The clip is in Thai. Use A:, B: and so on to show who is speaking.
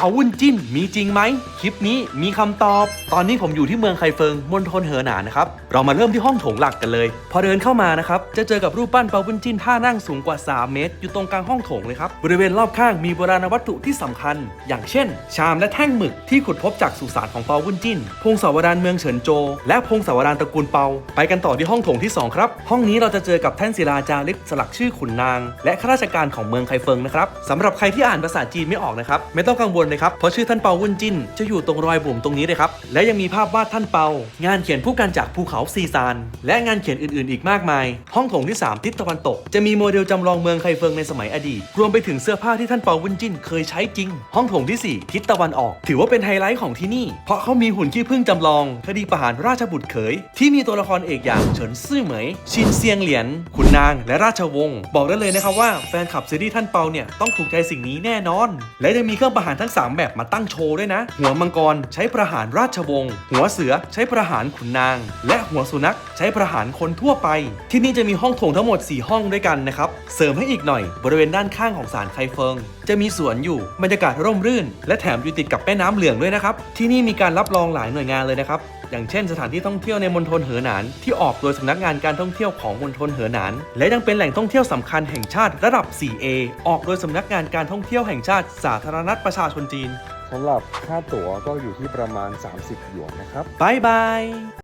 A: เปาวุ้นจิ้นมีจริงไหมคลิปนี้มีคำตอบ ตอนนี้ผมอยู่ที่เมืองไคเฟิงมณฑลเหอหนานนะครับเรามาเริ่มที่ห้องโถงหลักกันเลย พอเดินเข้ามานะครับจะเจอกับรูปปั้นเปาวุ้นจิ้นท่านั่งสูงกว่า 3 เมตร อยู่ตรงกลางห้องโถงเลยครับบริเวณรอบข้างมีโบราณวัตถุที่สำคัญ อย่างเช่น ชามและแท่งหมึกที่ขุดพบจากสุสานของเปาวุ้นจิ้น พงศาวดารเมืองเฉินโจ และพงศาวดารตระกูลเปาไปกันต่อที่ห้องโถงที่สองครับ ห้องนี้เราจะเจอกับแท่นศิลาจารึกสลักชื่อขุนนาง และข้าราชการของเมืองไคเฟิงนะครับสำหรับใครที่อ่านภาษาจีนไม่ออกนะครับไม่ต้องกังวลเลยครับ เพราะชื่อท่านเปาวุ้นจิ้น จะอยู่ตรงรอยบุ่มตรงนี้เลยครับ และยังมีภาพวาดท่านเปา งานเขียนผู้กันจากภูเขาซีซาน และงานเขียนอื่นๆ อีกมากมาย ห้องโถงที่ 3 ทิศตะวันตก จะมีโมเดลจำลองเมืองไคเฟิงในสมัยอดีต รวมไปถึงเสื้อผ้าที่ท่านเปาวุ้นจิ้นเคยใช้จริง ห้องโถงที่ 4 ทิศตะวันออก ถือว่าเป็นไฮไลท์ของที่นี่ เพราะเขามีหุ่นขี้ผึ้งจำลอง คดีประหารราชบุตรเขย ที่มีตัวละครเอกอย่างเฉินซื่อเหมย ชินเซียงเหลียนขุนนางและราชวงศ์บอกได้เลยนะครับว่าแฟนคลับซีรีส์ท่านเปาเนี่ยต้องถูกใจสิ่งนี้แน่นอน และยังมีเครื่องประหารทั้ง 3 แบบมาตั้งโชว์ด้วยนะ หัวมังกรใช้ประหารราชวงศ์หัวเสือใช้ประหารขุนนาง และหัวสุนัขใช้ประหารคนทั่วไป ที่นี่จะมีห้องโถงทั้งหมด 4 ห้องด้วยกันนะครับเสริมให้อีกหน่อย บริเวณด้านข้างของศาลไคเฟิง จะมีสวนอยู่บรรยากาศร่มรื่น และแถมอยู่ติดกับแม่น้ำเหลืองด้วยนะครับที่นี่มีการรับรองหลายหน่วยงานเลยนะครับอย่างเช่น สถานที่ท่องเที่ยวในมณฑลเหอหนานที่ออกโดยสำนักงานการท่องเที่ยวของมณฑลเหอหนานและยังเป็นแหล่งท่องเที่ยวสำคัญแห่งชาติระดับ 4A ออกโดยสำนักงานการท่องเที่ยวแห่งชาติสาธารณรัฐประชาชนจีน
B: สำหรับค่าตั๋วก็อยู่ที่ประมาณ 30 หยวนนะครับ
A: บายบาย